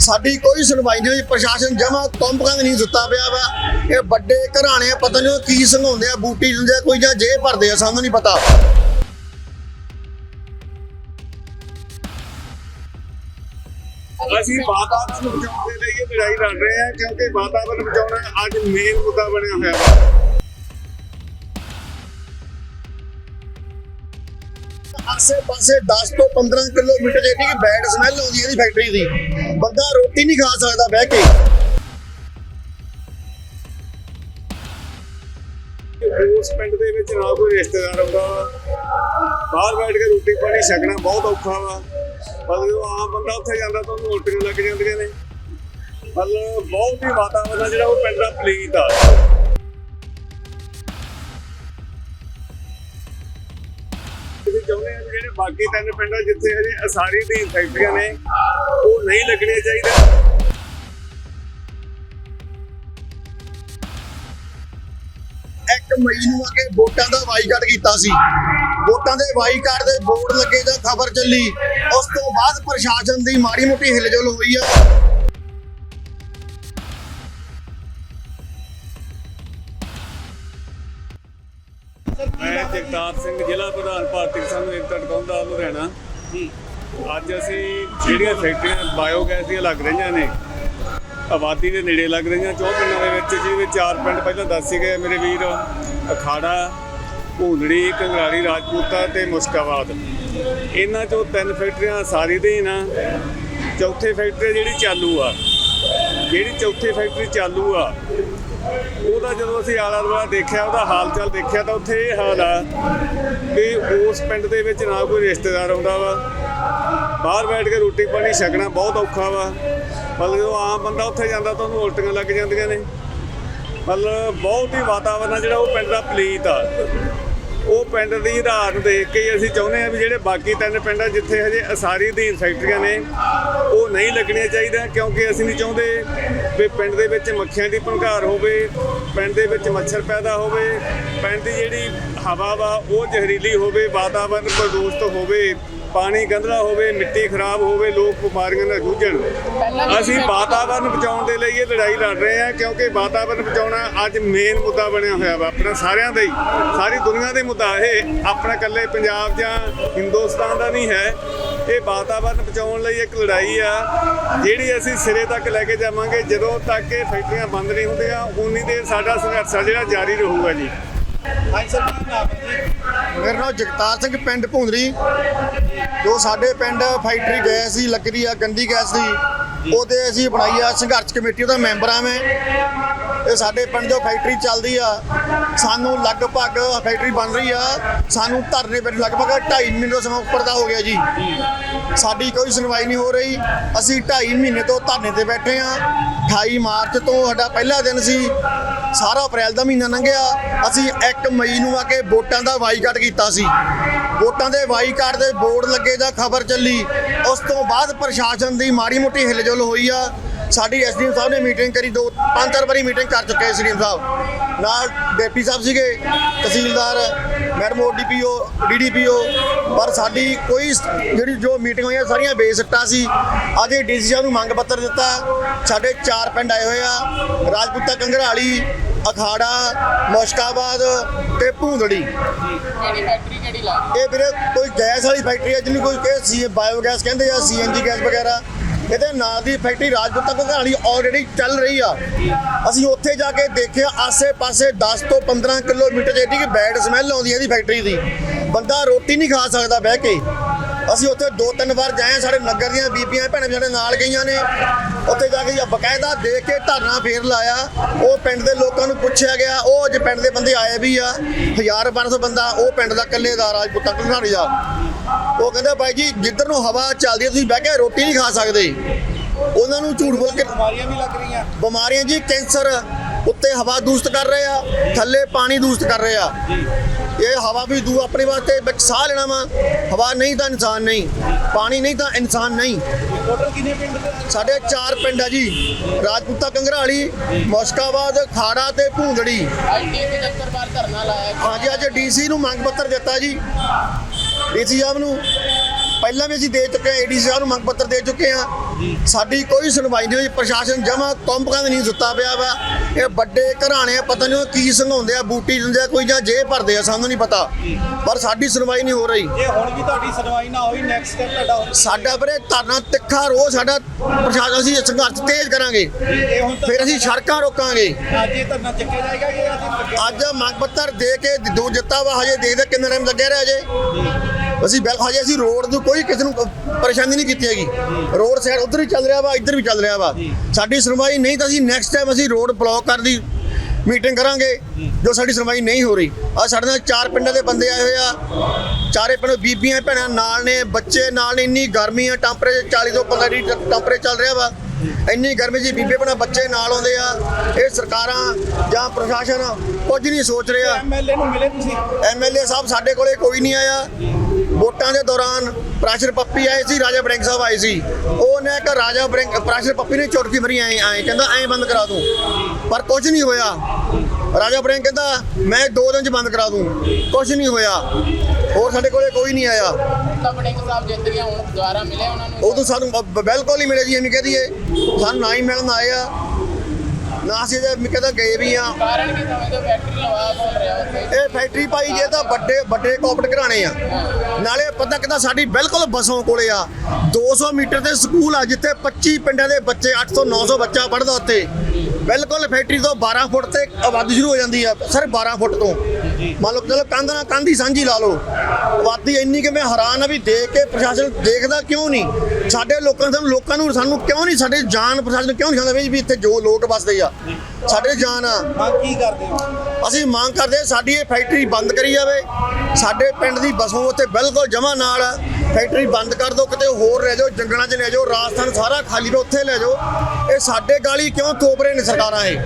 ਸਾਡੀ ਕੋਈ ਸੁਣਵਾਈ ਨਹੀਂ ਹੋਈ। ਪ੍ਰਸ਼ਾਸਨ ਜਮਾ ਕੰਪਕਾਂ ਨਹੀਂ ਸੁੱਤਾ ਪਿਆ ਵਾ। ਇਹ ਵੱਡੇ ਘਰਾਣੇ ਆ, ਪਤਾ ਨਹੀਂ ਕੀ ਸੰਘਾਉਂਦੇ ਆ ਬੂਟੀ ਦਿੰਦੇ ਆ ਕੋਈ ਜਾਂ ਜੇ ਭਰਦੇ ਆ ਸਾਨੂੰ ਨਹੀਂ ਪਤਾ। ਅਸੀਂ ਵਾਤਾਵਰਨ ਬਚਾਉਣ ਦੇ ਲਈ ਇਹ ਲੜਾਈ ਲੜ ਰਹੇ ਹਾਂ ਕਿਉਂਕਿ ਵਾਤਾਵਰਨ ਬਚਾਉਣਾ ਅੱਜ ਮੇਨ ਮੁੱਦਾ ਬਣਿਆ ਹੋਇਆ ਹੈ ਆਸੇ ਪਾਸੇ 10 ਤੋਂ 15 ਕਿਲੋਮੀਟਰ ਜਿਹੜੀ ਕਿ ਬੈਡ ਸਮੈਲ ਆਉਂਦੀ ਇਹਦੀ ਫੈਕਟਰੀ ਦੀ। ਬੰਦਾ ਰੋਟੀ ਨਹੀਂ ਖਾ ਸਕਦਾ ਬਹਿ ਕੇ। ਉਸ ਪਿੰਡ ਦੇ ਵਿੱਚ ਨਾ ਕੋਈ ਰਿਸ਼ਤੇਦਾਰ ਆਉਂਦਾ। ਬਾਹਰ ਬੈਠ ਕੇ ਰੋਟੀ ਪਾਣੀ ਛਕਣਾ ਬਹੁਤ ਔਖਾ ਵਾ। ਪਰ ਜਦੋਂ ਆਮ ਬੰਦਾ ਉੱਥੇ ਜਾਂਦਾ ਤਾਂ ਉਹਨੂੰ ਉਲਟੀਆਂ ਲੱਗ ਜਾਂਦੀਆਂ ਨੇ। ਮਤਲਬ ਬਹੁਤ ਹੀ ਵਾਤਾਵਰਨ ਆ ਜਿਹੜਾ ਉਹ ਪਿੰਡ ਦਾ ਪਲੀਤ ਆ। ਅਸੀਂ ਚਾਹੁੰਦੇ ਹਾਂ ਜਿਹੜੇ ਬਾਕੀ ਤਿੰਨ ਪਿੰਡ ਜਿੱਥੇ ਹਜੇ ਅਸਾਰੀ ਦੀ ਫੈਕਟਰੀਆਂ ਨੇ, ਉਹ ਨਹੀਂ ਲੱਗਣੀਆਂ ਚਾਹੀਦੀਆਂ। ਇੱਕ ਮਈ ਨੂੰ ਆ ਵੋਟਾਂ ਦਾ ਬਾਈਕਾਟ ਕੀਤਾ ਸੀ। ਵੋਟਾਂ ਦੇ ਬਾਈਕਾਟ ਦੇ ਬੋਰਡ ਲੱਗੇ ਜਾਂ ਖਬਰ ਚੱਲੀ। ਉਸ ਤੋਂ ਬਾਅਦ ਪ੍ਰਸ਼ਾਸਨ ਦੀ ਮਾੜੀ ਮੋਟੀ ਹਿਲਜੁਲ ਹੋਈ ਆ। ਮੈਂ ਜਗਤਾਰ ਸਿੰਘ ਜ਼ਿਲ੍ਹਾ ਪ੍ਰਧਾਨ ਭਾਰਤੀ ਕਿਸਾਨ ਏਕਤਾ ਟਕਾਉਂਦਾ ਲੁਧਿਆਣਾ। ਜੀ। ਅੱਜ ਅਸੀਂ ਜਿਹੜੀਆਂ ਫੈਕਟਰੀਆਂ ਬਾਇਓਗੈਸ ਦੀਆਂ ਲੱਗ ਰਹੀਆਂ ਨੇ ਆਬਾਦੀ ਦੇ ਨੇੜੇ ਲੱਗ ਰਹੀਆਂ ਚੌਂ ਪਿੰਡਾਂ ਦੇ ਵਿੱਚ ਜਿਹਦੇ ਚਾਰ ਪਿੰਡ ਪਹਿਲਾਂ ਦੱਸ ਗਏ ਮੇਰੇ ਵੀਰ ਅਖਾੜਾ ਭੂੰਦੜੀ ਕੰਗਰਾਲੀ ਰਾਜਪੂਤਾ ਤੇ ਮੁਸਕਾਬਾਦ। ਇਹਨਾਂ ਚੋਂ ਤਿੰਨ ਫੈਕਟਰੀਆਂ ਸਾਰੀ ਦੇ ਨਾ ਚੌਥੇ ਫੈਕਟਰੀ ਜਿਹੜੀ ਚਾਲੂ ਆ। ਜਿਹੜੀ ਚੌਥੀ ਫੈਕਟਰੀ ਚਾਲੂ ਆ ਉਹਦਾ ਜਦੋਂ ਅਸੀਂ ਆਲਾ ਦੁਆਲਾ ਦੇਖਿਆ, ਉਹਦਾ ਹਾਲ ਚਾਲ ਦੇਖਿਆ, ਤਾਂ ਉੱਥੇ ਇਹ ਹਾਲ ਆ ਵੀ ਉਸ ਪਿੰਡ ਦੇ ਵਿੱਚ ਨਾ ਕੋਈ ਰਿਸ਼ਤੇਦਾਰ ਆਉਂਦਾ ਵਾ। ਬਾਹਰ ਬੈਠ ਕੇ ਰੋਟੀ ਪਾਣੀ ਛਕਣਾ ਬਹੁਤ ਔਖਾ ਵਾ। ਮਤਲਬ ਜਦੋਂ ਆਮ ਬੰਦਾ ਉੱਥੇ ਜਾਂਦਾ, ਤਾਂ ਉਹਨੂੰ ਉਲਟੀਆਂ ਲੱਗ ਜਾਂਦੀਆਂ ਨੇ। ਮਤਲਬ ਬਹੁਤ ਹੀ ਵਾਤਾਵਰਨ ਆ ਜਿਹੜਾ ਉਹ ਪਿੰਡ ਦਾ ਪਲੀਤ ਆ। ਉਹ ਪਿੰਡ ਦੀ ਆਧਾਰ ਦੇਖ ਕੇ ਅਸੀਂ ਚਾਹੁੰਦੇ ਆ ਵੀ ਜਿਹੜੇ ਬਾਕੀ ਤਿੰਨ ਪਿੰਡ ਜਿੱਥੇ ਹਜੇ ਅਸਾਰੀ ਦੀ ਫੈਕਟਰੀਆਂ ਨੇ ਉਹ ਨਹੀਂ ਲੱਗਣੀਆਂ ਚਾਹੀਦੀਆਂ ਕਿਉਂਕਿ ਅਸੀਂ ਨਹੀਂ ਚਾਹੁੰਦੇ ਵੀ ਪਿੰਡ ਦੇ ਵਿੱਚ ਮੱਖੀਆਂ ਦੀ ਭੰਗਾਰ ਹੋਵੇ ਪਿੰਡ ਦੇ ਵਿੱਚ ਮੱਛਰ ਪੈਦਾ ਹੋਵੇ ਪਿੰਡ ਦੀ ਜਿਹੜੀ ਹਵਾ ਵਾ ਉਹ ਜ਼ਹਿਰੀਲੀ ਹੋਵੇ ਵਾਤਾਵਰਨ ਪ੍ਰਦੂਸ਼ਿਤ ਹੋਵੇ ਪਾਣੀ ਗੰਧਲਾ ਹੋਵੇ ਮਿੱਟੀ ਖਰਾਬ ਹੋਵੇ ਲੋਕ ਬਿਮਾਰੀਆਂ ਨਾਲ ਜੂਝਣ। ਅਸੀਂ ਵਾਤਾਵਰਨ ਬਚਾਉਣ ਦੇ ਲਈ ਇਹ ਲੜਾਈ ਲੜ ਰਹੇ ਹਾਂ ਕਿਉਂਕਿ ਵਾਤਾਵਰਨ ਬਚਾਉਣਾ ਅੱਜ ਮੇਨ ਮੁੱਦਾ ਬਣਿਆ ਹੋਇਆ ਵਾ ਆਪਣਾ ਸਾਰਿਆਂ ਦਾ ਹੀ ਸਾਰੀ ਦੁਨੀਆ ਦੇ ਮੁੱਦਾ ਇਹ ਆਪਣਾ ਇਕੱਲੇ ਪੰਜਾਬ ਜਾਂ ਹਿੰਦੁਸਤਾਨ ਦਾ ਨਹੀਂ ਹੈ। ਇਹ ਵਾਤਾਵਰਨ ਬਚਾਉਣ ਲਈ ਇੱਕ ਲੜਾਈ ਆ ਜਿਹੜੀ ਅਸੀਂ ਸਿਰੇ ਤੱਕ ਲੈ ਕੇ ਜਾਵਾਂਗੇ। ਜਦੋਂ ਤੱਕ ਇਹ ਫੈਕਟਰੀਆਂ ਬੰਦ ਨਹੀਂ ਹੁੰਦੀਆਂ ਉਨੀ ਦੇਰ ਸਾਡਾ ਸੰਘਰਸ਼ ਜਿਹੜਾ ਜਾਰੀ ਰਹੂਗਾ ਜੀ। ਮੇਰਾ ਨਾਮ ਜਗਤਾਰ ਸਿੰਘ ਪਿੰਡ ਭੁੰਦਰੀ। ਜੋ ਸਾਡੇ ਪਿੰਡ ਫੈਕਟਰੀ ਗੈਸ ਸੀ ਲੱਕੜੀ ਆ ਗੰਦੀ ਗੈਸ ਦੀ ਉਹਦੇ ਅਸੀਂ ਬਣਾਈ ਆ ਸੰਘਰਸ਼ ਕਮੇਟੀ ਦਾ ਮੈਂਬਰ ਆ ਮੈਂ। ਇਹ ਸਾਡੇ ਪਿੰਡ ਜੋ ਫੈਕਟਰੀ ਚੱਲਦੀ ਆ, ਸਾਨੂੰ ਲਗਭਗ ਫੈਕਟਰੀ ਬਣ ਰਹੀ ਆ, ਸਾਨੂੰ ਧਰਨੇ ਵਿੱਚ ਲਗਭਗ 2.5 ਮਹੀਨੇ ਤੋਂ ਸਮਾਂ ਉੱਪਰ ਦਾ ਹੋ ਗਿਆ ਜੀ। ਸਾਡੀ ਕੋਈ ਸੁਣਵਾਈ ਨਹੀਂ ਹੋ ਰਹੀ। ਅਸੀਂ 2.5 ਮਹੀਨੇ ਤੋਂ ਧਰਨੇ ਤੇ ਬੈਠੇ ਆ। 28 ਮਾਰਚ ਤੋਂ ਸਾਡਾ ਪਹਿਲਾ ਦਿਨ ਸੀ। ਸਾਰਾ ਅਪ੍ਰੈਲ ਦਾ ਮਹੀਨਾ ਲੰਘਿਆ। ਅਸੀਂ 1 ਮਈ ਨੂੰ ਆ ਕੇ ਵੋਟਾਂ ਦਾ ਬਾਈਕਾਟ ਕੀਤਾ ਸੀ। ਵੋਟਾਂ ਦੇ ਬਾਈਕਾਟ ਦੇ ਬੋਰਡ ਲੱਗੇ ਜਾਂ ਖਬਰ ਚੱਲੀ। ਉਸ ਤੋਂ ਬਾਅਦ ਪ੍ਰਸ਼ਾਸਨ ਦੀ ਮਾੜੀ ਮੋਟੀ ਹਿਲਜੁਲ ਹੋਈ ਆ। ਸਾਡੀ ਐਸਡੀਐਮ ਸਾਹਿਬ ਨੇ ਮੀਟਿੰਗ ਕਰੀ, ਦੋ, ਪੰਜ, ਚਾਰ ਵਾਰੀ ਮੀਟਿੰਗ ਕਰ ਚੁੱਕੇ ਐਸਡੀਐਮ ਸਾਹਿਬ। ਨਾਲ ਡਿਪਟੀ ਸਾਹਿਬ ਸੀਗੇ, ਤਹਿਸੀਲਦਾਰ, ਮੈਡਮ ਡੀਪੀਓ ਡੀਡੀਪੀਓ ਪਰ ਸਾਡੀ ਕੋਈ ਜਿਹੜੀ ਜੋ ਮੀਟਿੰਗ ਹੋਈਆਂ ਸਾਰੀਆਂ ਬੇਸਿੱਟਾ ਸੀ, ਅੱਜ ਡੀਸੀ ਸਾਹਿਬ ਨੂੰ ਮੰਗ ਪੱਤਰ ਦਿੱਤਾ। ਸਾਡੇ ਚਾਰ ਪਿੰਡ ਆਏ ਹੋਏ ਆ, ਰਾਜਪੂਤਾ ਕੰਗਰਾਲੀ, ਅਖਾੜਾ, ਮੁਸ਼ਕਾਬਾਦ ਤੇ ਭੂੰਦੜੀ। ਕਿਹੜੀ ਫੈਕਟਰੀ ਕਿਹੜੀ ਲਾ ਇਹ ਵੀਰੇ ਕੋਈ ਗੈਸ ਵਾਲੀ ਫੈਕਟਰੀ ਹੈ ਜਿਹਨੂੰ ਕੋਈ ਕਹੇ ਸੀ, ਬਾਇਓਗੈਸ ਕਹਿੰਦੇ ਆ ਸੀਐਨਜੀ ਗੈਸ ਵਗੈਰਾ। ਇਹਦੇ ਨਾਲ ਦੀ ਫੈਕਟਰੀ ਰਾਜਪੂਤਾ ਘਰਾਣੀ ਆਲਰੇਡੀ ਚੱਲ ਰਹੀ ਆ। ਅਸੀਂ ਉੱਥੇ ਜਾ ਕੇ ਦੇਖਿਆ, ਆਸੇ-ਪਾਸੇ 10 ਤੋਂ 15 ਕਿਲੋਮੀਟਰ ਜਿਹੜੀ ਕਿ ਬੈਡ ਸਮੈਲ ਆਉਂਦੀ ਹੈ ਇਹਦੀ ਫੈਕਟਰੀ ਦੀ। ਬੰਦਾ ਰੋਟੀ ਨਹੀਂ ਖਾ ਸਕਦਾ ਬਹਿ ਕੇ। ਅਸੀਂ ਉੱਥੇ ਦੋ ਤਿੰਨ ਵਾਰ ਜਾਏ ਸਾਡੇ ਨਗਰ ਦੀਆਂ ਬੀਬੀਆਂ, ਭੈਣਾਂ ਵੀ ਸਾਡੇ ਨਾਲ ਗਈਆਂ ਨੇ। ਉੱਥੇ ਜਾ ਕੇ ਬਕਾਇਦਾ ਦੇਖ ਕੇ ਧਰਨਾ ਫੇਰ ਲਾਇਆ। ਉਹ ਪਿੰਡ ਦੇ ਲੋਕਾਂ ਨੂੰ ਪੁੱਛਿਆ ਗਿਆ, ਉਹ ਅੱਜ ਪਿੰਡ ਦੇ ਬੰਦੇ ਆਏ ਵੀ ਆ। 1000 ਬੰਦਾ, ਉਹ ਪਿੰਡ ਦਾ ਇਕੱਲੇ ਦਾ ਰਾਜਪੂਤਾਂ ਘਰਾਣੀ ਦਾ ਉਹ ਕਹਿੰਦਾ ਬਾਈ ਜੀ ਜਿੱਧਰ ਨੂੰ ਹਵਾ ਚੱਲਦੀ ਹੈ ਤੁਸੀਂ ਬਹਿ ਕੇ ਰੋਟੀ ਨਹੀਂ ਖਾ ਸਕਦੇ। ਉਹਨਾਂ ਨੂੰ ਝੂਠ ਬੋਲ ਕੇ ਬਿਮਾਰੀਆਂ ਵੀ ਲੱਗ ਰਹੀਆਂ। ਬਿਮਾਰੀਆਂ ਜੀ ਕੈਂਸਰ ਉੱਤੇ ਹਵਾ ਦੂਸ਼ਿਤ ਕਰ ਰਹੇ ਆ ਥੱਲੇ ਪਾਣੀ ਦੂਸ਼ਿਤ ਕਰ ਰਹੇ ਆ। ਇਹ ਹਵਾ ਵੀ ਦੂ ਆਪਣੇ ਵਾਸਤੇ ਵਿੱਚ ਸਾਹ ਲੈਣਾ ਵਾ। ਹਵਾ ਨਹੀਂ ਤਾਂ ਇਨਸਾਨ ਨਹੀਂ ਪਾਣੀ ਨਹੀਂ ਤਾਂ ਇਨਸਾਨ ਨਹੀਂ। ਟੋਟਲ ਕਿੰਨੇ ਪਿੰਡ ਦੇ? ਸਾਡੇ ਚਾਰ ਪਿੰਡ ਆ ਜੀ। ਰਾਜਪੂਤਾ ਕੰਗਰਾਲੀ ਮੁਸ਼ਕਾਬਾਦ ਖਾੜਾ ਤੇ ਦਫ਼ਤਰ ਬਾਹਰ ਧਰਨਾ ਲਾਇਆ। ਹਾਂਜੀ ਅੱਜ ਡੀਸੀ ਨੂੰ ਮੰਗ ਪੱਤਰ ਦਿੱਤਾ ਜੀ। ਡੀਸੀ ਸਾਹਿਬ ਨੂੰ। ਪਹਿਲਾਂ ਵੀ ਅਸੀਂ ਦੇ ਚੁੱਕੇ ਹਾਂ ਏਡੀਸੀ ਸਾਹਿਬ ਨੂੰ ਮੰਗ ਪੱਤਰ ਦੇ ਚੁੱਕੇ ਹਾਂ। ਸਾਡੀ ਕੋਈ ਸੁਣਵਾਈ ਨਹੀਂ ਹੋਈ ਪ੍ਰਸ਼ਾਸਨ ਜਮਾ ਕੰਪਕਾਂ ਦੇ ਨਹੀਂ ਸੁੱਤਾ ਪਿਆ ਵਾ। ਇਹ ਵੱਡੇ ਘਰਾਣੇ ਆ, ਪਤਾ ਨਹੀਂ ਉਹ ਕੀ ਸੰਘਾਉਂਦੇ ਆ ਬੂਟੀ ਦਿੰਦੇ ਆ ਕੋਈ ਜਾਂ ਜੇਬ ਭਰਦੇ ਆ ਸਾਨੂੰ ਨਹੀਂ ਪਤਾ। ਪਰ ਸਾਡੀ ਸੁਣਵਾਈ ਨਹੀਂ ਹੋ ਰਹੀ। ਜੇ ਹੁਣ ਵੀ ਤੁਹਾਡੀ ਸੁਣਵਾਈ ਨਾ ਹੋਈ ਨੈਕਸਟ ਸਟੈਪ ਤੁਹਾਡਾ। ਸਾਡਾ ਵੀਰੇ ਧਰਨਾ ਤਿੱਖਾ ਰੋਜ਼ ਸਾਡਾ ਪ੍ਰਸ਼ਾਸਨ ਅਸੀਂ ਸੰਘਰਸ਼ ਤੇਜ਼ ਕਰਾਂਗੇ। ਫਿਰ ਅਸੀਂ ਸੜਕਾਂ ਰੋਕਾਂਗੇ। ਅੱਜ ਇਹ ਧਰਨਾ ਚੱਕਿਆ ਜਾਏਗਾ ਕਿ ਅੱਜ ਮੰਗ ਪੱਤਰ ਦੇ ਕੇ ਦੋ ਦਿੱਤਾ ਵਾ ਹਜੇ ਦੇਖਦੇ ਕਿੰਨਾ ਟਾਈਮ ਲੱਗਿਆ ਰਿਹਾ ਹਜੇ ਅਸੀਂ ਬਿਲ ਹਜੇ ਅਸੀਂ ਰੋਡ ਨੂੰ ਕੋਈ ਕਿਸੇ ਨੂੰ ਪਰੇਸ਼ਾਨੀ ਨਹੀਂ ਕੀਤੀ ਹੈਗੀ। ਰੋਡ ਸਾਈਡ ਉਧਰ ਵੀ ਚੱਲ ਰਿਹਾ ਵਾ ਇੱਧਰ ਵੀ ਚੱਲ ਰਿਹਾ ਵਾ। ਸਾਡੀ ਸੁਣਵਾਈ ਨਹੀਂ ਤਾਂ ਅਸੀਂ ਨੈਕਸਟ ਟਾਈਮ ਅਸੀਂ ਰੋਡ ਬਲੌਕ ਕਰਨ ਦੀ ਮੀਟਿੰਗ ਕਰਾਂਗੇ ਜੋ ਸਾਡੀ ਸੁਣਵਾਈ ਨਹੀਂ ਹੋ ਰਹੀ। ਆ ਸਾਡੇ ਨਾਲ ਚਾਰ ਪਿੰਡਾਂ ਦੇ ਬੰਦੇ ਆਏ ਹੋਏ ਆ। ਚਾਰੇ ਪਿੰਡ ਬੀਬੀਆਂ ਭੈਣਾਂ ਨਾਲ ਨੇ ਬੱਚੇ ਨਾਲ ਨੇ ਇੰਨੀ ਗਰਮੀ ਆ ਟੈਂਪਰੇਚਰ 40 ਤੋਂ 45 ਡਿਗਰੀ ਟੈਂਪਰੇਚਰ ਚੱਲ ਰਿਹਾ ਵਾ। ਇੰਨੀ ਗਰਮੀ 'ਚ ਬੀਬੇ ਭੈਣਾਂ ਬੱਚੇ ਨਾਲ ਆਉਂਦੇ ਆ। ਇਹ ਸਰਕਾਰਾਂ ਜਾਂ ਪ੍ਰਸ਼ਾਸਨ ਕੁਝ ਨਹੀਂ ਸੋਚ ਰਿਹਾ। ਐਮਐਲਏ ਨੂੰ ਮਿਲੇ ਤੁਸੀਂ? ਐਮਐਲਏ ਸਾਹਿਬ ਸਾਡੇ ਕੋਲੇ ਕੋਈ ਨਹੀਂ ਆਇਆ। ਵੋਟਾਂ ਦੇ ਦੌਰਾਨ ਪ੍ਰਾਸ਼ਰ ਪੱਪੀ ਆਏ ਸੀ ਰਾਜਾ ਬੜਿੰਗ ਸਾਹਿਬ ਆਏ ਸੀ। ਉਹਨੇ ਕਿ ਰਾਜਾ ਬੜਿੰਗ ਪ੍ਰਾਸ਼ਰ ਪੱਪੀ ਨੇ ਚੁਟਕੀ ਮਰੀ ਆਏ ਆਏ ਕਹਿੰਦਾ ਐਂ ਬੰਦ ਕਰਾ ਦੂੰ। ਪਰ ਕੁਝ ਨਹੀਂ ਹੋਇਆ। ਰਾਜਾ ਬੜਿੰਗ ਕਹਿੰਦਾ ਮੈਂ ਦੋ ਦਿਨ ਚ ਬੰਦ ਕਰਾ ਦੂੰ। ਕੁਝ ਨਹੀਂ ਹੋਇਆ। ਹੋਰ ਸਾਡੇ ਕੋਲੇ ਕੋਈ ਨਹੀਂ ਆਇਆ। ਬੜਿੰਗ ਸਾਹਿਬ ਜਿੱਤ ਗਿਆ ਹੁਣ ਦੁਬਾਰਾ ਮਿਲੇ ਉਹਨਾਂ ਨੂੰ? ਉਦੋਂ ਸਾਨੂੰ ਬ- ਬਿਲਕੁਲ ਹੀ ਮਿਲੇ ਜੀ ਐਵੇਂ ਕਹਦੀਏ ਸਾਨੂੰ ਨਾ ਹੀ ਮਿਲਣ ਆਏ ਆ। ਨਾ ਅਸੀਂ ਜੇ ਕਹਿੰਦਾ ਗਏ ਵੀ ਆ ਕਾਰਨ ਕੀ ਸਮਝਦੇ ਫੈਕਟਰੀ ਲਵਾ ਕੌਣ ਰਿਹਾ ਇਹ ਫੈਕਟਰੀ ਭਾਈ ਜੇ ਤਾਂ ਵੱਡੇ ਵੱਡੇ ਕਾਰਪੋਰੇਟ ਘਰਾਣੇ ਆ। ਨਾਲੇ ਪਤਾ ਕਿਦਾਂ ਸਾਡੀ ਬਿਲਕੁਲ ਬਸੋਂ ਕੋਲੇ ਆ। 200 ਮੀਟਰ ਤੇ ਸਕੂਲ ਆ ਜਿੱਥੇ 25 ਪਿੰਡਾਂ ਦੇ ਬੱਚੇ 800 900 ਬੱਚਾ ਪੜਦਾ ਉੱਥੇ। ਬਿਲਕੁਲ ਫੈਕਟਰੀ ਤੋਂ 12 ਫੁੱਟ ਤੇ ਆਬਾਦੀ ਸ਼ੁਰੂ ਹੋ ਜਾਂਦੀ ਆ ਸਿਰਫ 12 ਫੁੱਟ ਤੋਂ। ਮੰਨ ਲਓ ਚਲੋ ਕੰਧ ਨਾਲ ਕੰਧ ਹੀ ਸਾਂਝੀ ਲਾ ਲਓ। ਆਬਾਦੀ ਇੰਨੀ ਕਿ ਮੈਂ ਹੈਰਾਨ ਆ ਵੀ ਦੇਖ ਕੇ ਪ੍ਰਸ਼ਾਸਨ ਦੇਖਦਾ ਕਿਉਂ ਨਹੀਂ? ਸਾਡੇ ਲੋਕਾਂ ਨੂੰ ਲੋਕਾਂ ਨੂੰ ਸਾਨੂੰ ਕਿਉਂ ਨਹੀਂ ਸਾਡੇ ਜਾਨ ਪ੍ਰਸ਼ਾਸਨ ਕਿਉਂ ਨਹੀਂ ਖਾਂਦਾ ਵੀ ਇੱਥੇ ਜੋ ਲੋਕ ਵੱਸਦੇ ਆ। ਸਾਡੇ ਜਾਨ ਆ। ਕੀ ਕਰਦੇ ਹੋ? ਅਸੀਂ ਮੰਗ ਕਰਦੇ ਸਾਡੀ ਇਹ ਫੈਕਟਰੀ ਬੰਦ ਕਰੀ ਜਾਵੇ। ਸਾਡੇ ਪਿੰਡ ਦੀ ਬਸੋਂ ਉੱਤੇ ਬਿਲਕੁਲ ਜਮਾ ਨਾਲ। ਫੈਕਟਰੀ ਬੰਦ ਕਰ ਦਿਓ, ਕਿਤੇ ਹੋਰ ਲੈ ਜਾਓ, ਜੰਗਲਾਂ 'ਚ ਲੈ ਜਾਓ, ਰਾਜਸਥਾਨ ਸਾਰਾ ਖਾਲੀ ਪਿਆ, ਉੱਥੇ ਲੈ ਜਾਓ। ਇਹ ਸਾਡੇ ਗਾਲੀ ਕਿਉਂ ਥੋਪ ਰਹੇ ਨੇ ਸਰਕਾਰਾਂ ਇਹ?